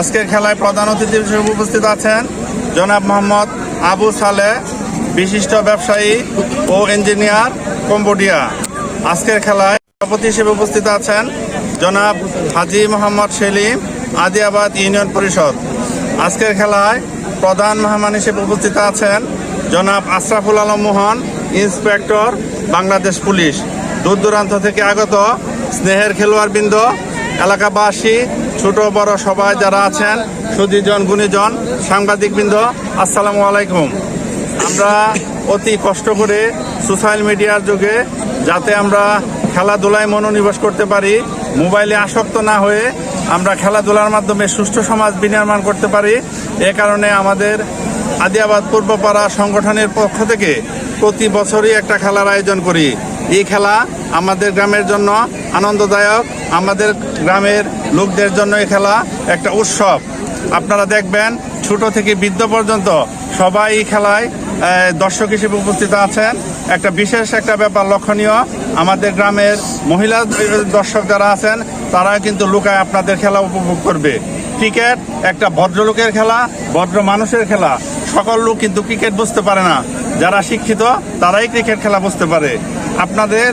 আজকের খেলায় প্রধান অতিথি হিসেবে উপস্থিত আছেন জনাব মোহাম্মদ আবু সালে, বিশিষ্ট ব্যবসায়ী ও ইঞ্জিনিয়ার কম্বোডিয়া। আজকের খেলায় সভাপতি হিসেবে উপস্থিত আছেন জনাব হাজি মোহাম্মদ সেলিম, আদিয়াবাদ ইউনিয়ন পরিষদ। আজকের খেলায় প্রধান মেহমান হিসেবে উপস্থিত আছেন জনাব আশরাফুল আলম মোহন, ইন্সপেক্টর, বাংলাদেশ পুলিশ। দূর দূরান্ত থেকে আগত স্নেহের খেলোয়াড়বৃন্দ, এলাকাবাসী ছোট বড় সবাই যারা আছেন সুদীজন গুণীজন, সাংবাদিকবৃন্দ, আসসালামু আলাইকুম। আমরা অতি কষ্ট করে সোশ্যাল মিডিয়ার যুগে যাতে আমরা খেলাধুলায় মনোনিবেশ করতে পারি, মোবাইলে আসক্ত না হয়ে আমরা খেলাধুলার মাধ্যমে সুষ্ঠু সমাজ বিনির্মাণ করতে পারি, এ কারণে আমাদের আদিয়াবাদ পূর্বপাড়া সংগঠনের পক্ষ থেকে প্রতি বছরই একটা খেলার আয়োজন করি। এই খেলা আমাদের গ্রামের জন্য আনন্দদায়ক, আমাদের গ্রামের লোকদের জন্য এই খেলা একটা উৎসব। আপনারা দেখবেন, ছোট থেকে বৃদ্ধ পর্যন্ত সবাই খেলায় দর্শক হিসেবে উপস্থিত আছেন। একটা বিশেষ একটা ব্যাপার লক্ষণীয়, আমাদের গ্রামের মহিলা দর্শক যারা আছেন তারা কিন্তু লুকায় আপনাদের খেলা উপভোগ করবে। ক্রিকেট একটা ভদ্রলোকের খেলা, ভদ্র মানুষের খেলা। সকল লোক কিন্তু ক্রিকেট বুঝতে পারে না। যারা শিক্ষিত, তারাই ক্রিকেট খেলা বুঝতে পারে। আপনাদের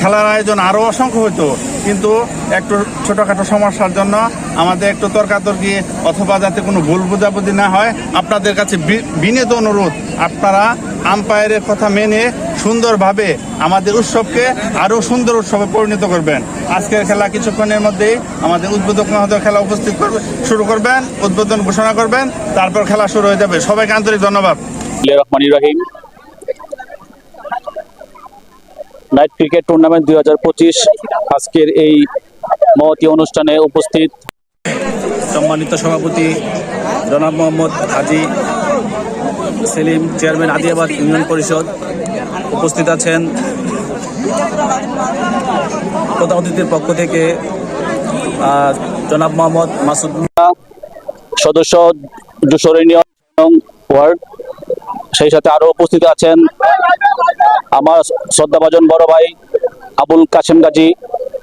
খেলার আয়োজন আরও অসংখ্য হতো। কিন্তু একটু ছোটোখাটো সমস্যার জন্য আমাদের একটু তর্কাতর্কি অথবা যাতে কোনো ভুল বোঝাবুঝি না হয়, আপনাদের কাছে বিনীত অনুরোধ, আপনারা আম্পায়ারের কথা মেনে সুন্দরভাবে আমাদের উৎসবকে আরও সুন্দর উৎসবে পরিণত করবেন। আজকের খেলা কিছুক্ষণের মধ্যেই আমাদের উদ্বোধক মহোদয় খেলা উপস্থিত করবে, শুরু করবেন, উদ্বোধন ঘোষণা করবেন, তারপর খেলা শুরু হয়ে যাবে। সবাইকে আন্তরিক ধন্যবাদ। Rahman Rahim night cricket tournament দুই হাজার পঁচিশ আজকের এই মহতী অনুষ্ঠানে উপস্থিত। সম্মানিত সভাপতি জনাব মোহাম্মদ হাজি সেলিম চেয়ারম্যান আদিয়াবাদ ইউনিয়ন পরিষদ উপস্থিত আছেন। প্রধান অতিথির পক্ষ থেকে জনাব মোহাম্মদ মাসুদুল্লাহ সদস্য যশোর ইউনিয়ন ওয়ার্ড সেই সাথে আরও উপস্থিত আছেন আমার শ্রদ্ধাভাজন বড় ভাই আবুল কাশেম গাজী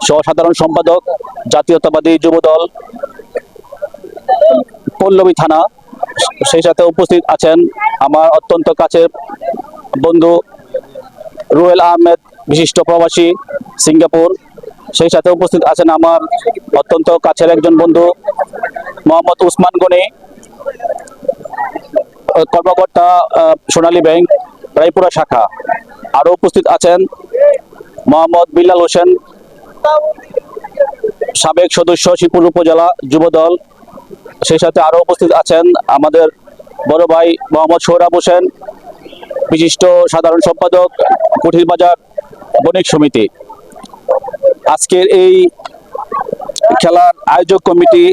সহ সাধারণ সম্পাদক, জাতীয়তাবাদী যুবদল, পল্লবী থানা। সেই সাথে উপস্থিত আছেন আমার অত্যন্ত কাছের বন্ধু রুয়েল আহমেদ, বিশিষ্ট প্রবাসী, সিঙ্গাপুর। সেই সাথে উপস্থিত আছেন আমার অত্যন্ত কাছের একজন বন্ধু, মোহাম্মদ উসমান গনি। কর্মকর্তা সোনালী ব্যাংক, রায়পুরা শাখা। আরও উপস্থিত আছেন মোহাম্মদ বিল্লাল হোসেন, সাবেক সদস্য শিবপুর উপজেলা যুবদল। সেই সাথে আরও উপস্থিত আছেন আমাদের বড় ভাই মোহাম্মদ সৌরভ হোসেন, বিশিষ্ট সাধারণ সম্পাদক কুঠির বাজার বণিক সমিতি। আজকের এই খেলার আয়োজক কমিটি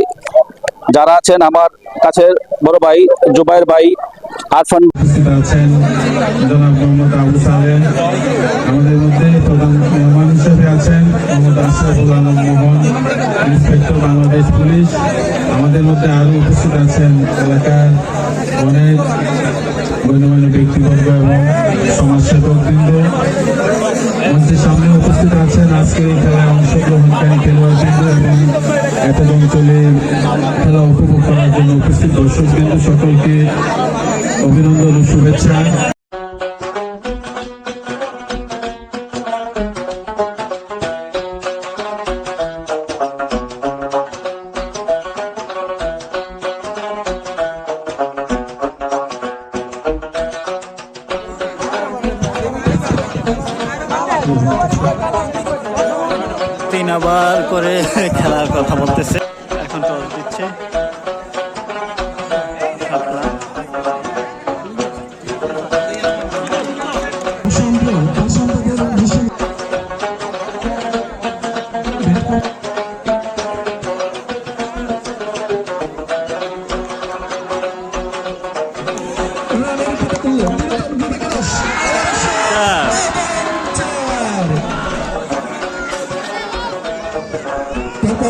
যারা আছেন আমার কাছের বড় ভাই, জুবাইর ভাই, আরফান আছেন জনাব মোহাম্মদ আবু সালেম আমাদের মধ্যে প্রধান মেহমান হিসেবে আছেন মোহাম্মদ আশরাফুল আলম মোহন, ইন্সপেক্টর বাংলাদেশ পুলিশ। আমাদের মধ্যে আরও উপস্থিত আছেন এলাকার অনেক গণ্যমান্য ব্যক্তিবর্গ এবং সমাজসেবক বৃন্দ মঞ্চের সামনে উপস্থিত আছেন আজকের এই খেলায় অঞ্চলে খেলা উপভোগ করার জন্য উপস্থিত দর্শকবৃন্দ সকলকে অভিনন্দন ও শুভেচ্ছা। তিন ওভার করে খেলার কথা বলতেছে।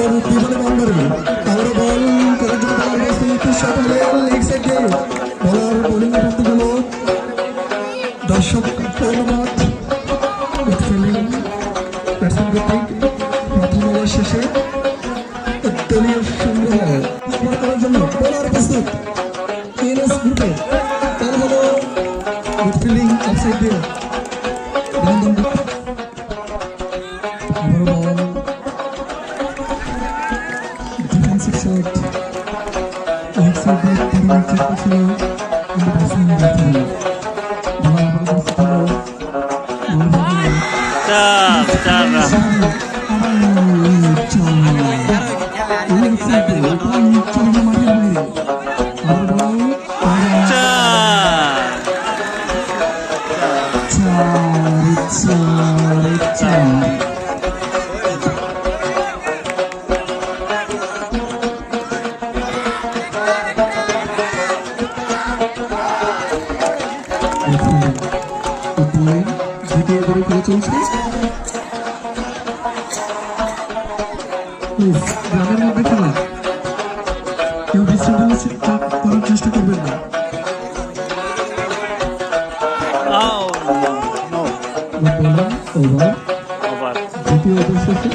তারপর পিছনে নাম্বার তাহলে বল করার জন্য বলার কাছ থেকে একটু শট লেগ সাইড দিয়ে বলার বোলিং করতে গেল দর্শক, ধন্যবাদ। ফিল্ডিং ব্যাটসম্যান কর্তৃক প্রথম ওভার শেষে দলীয় সংগ্রহ করার জন্য বোলার প্রস্তুত। ইএনএস গ্রুপে তার হলো মিডফিল্ডিং অফসাইড দিয়ে ますね。দ্বিতীয় করে খেলে চলছে উফ, গ্রামের মধ্যে খেলা কেউ বিশৃঙ্খলা সৃষ্টি করার চেষ্টা করবেন না আও নো বললাম ওভার ওভার দ্বিতীয় ওভার শেষে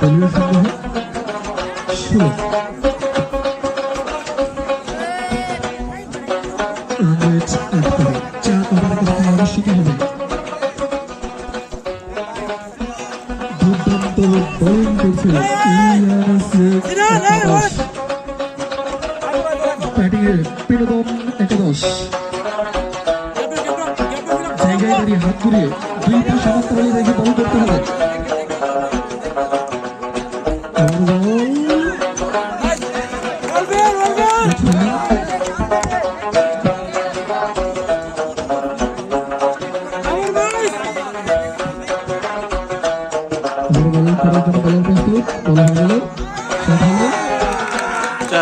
দলীয় সংগ্রহে ষোলো ব্যাটিংয়ে বিনোদন একাদশ। জায়গায় দাঁড়িয়ে হাত ঘুরিয়ে দুই পা সমাপ্ত বলে রেখে বল করতে হবে।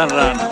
আবার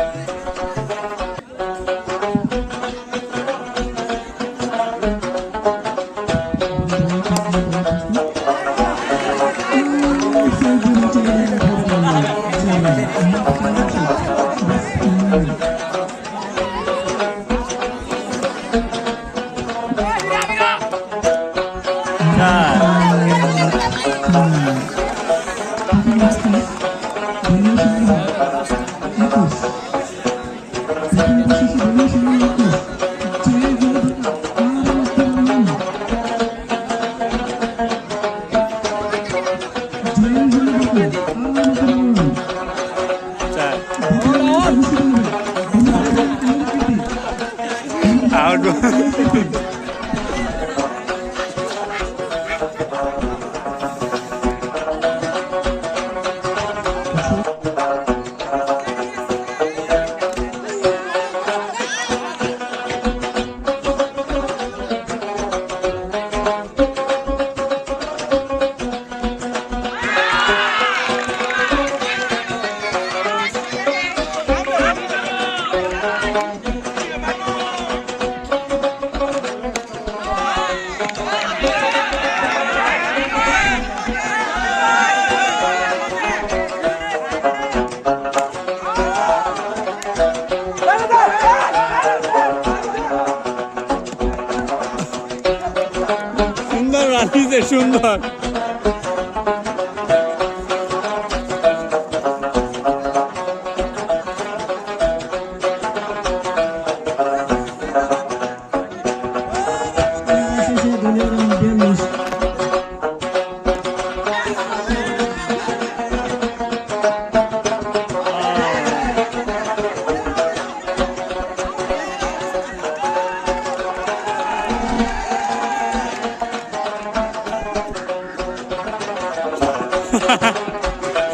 বল করার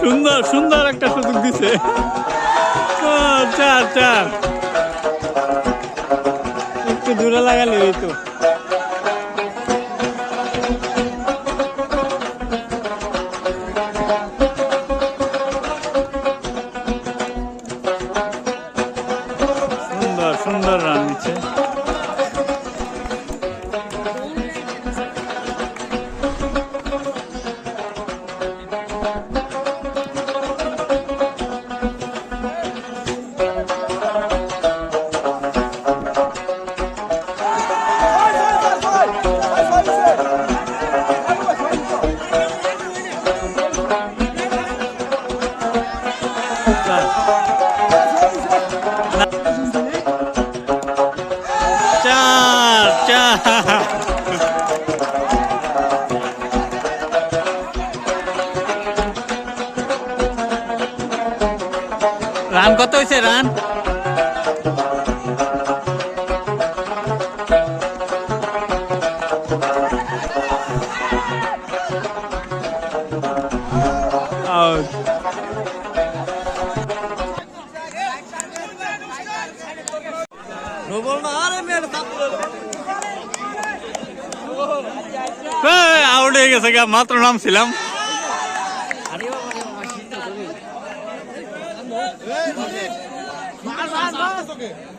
সুন্দর সুন্দর একটা সুযোগ দিছে। চার চার একটু দূরে লাগালে এই তো সুন্দর সুন্দর রান কত হয়েছে রান. আউট হয়ে গেছে মাত্র নামছিলাম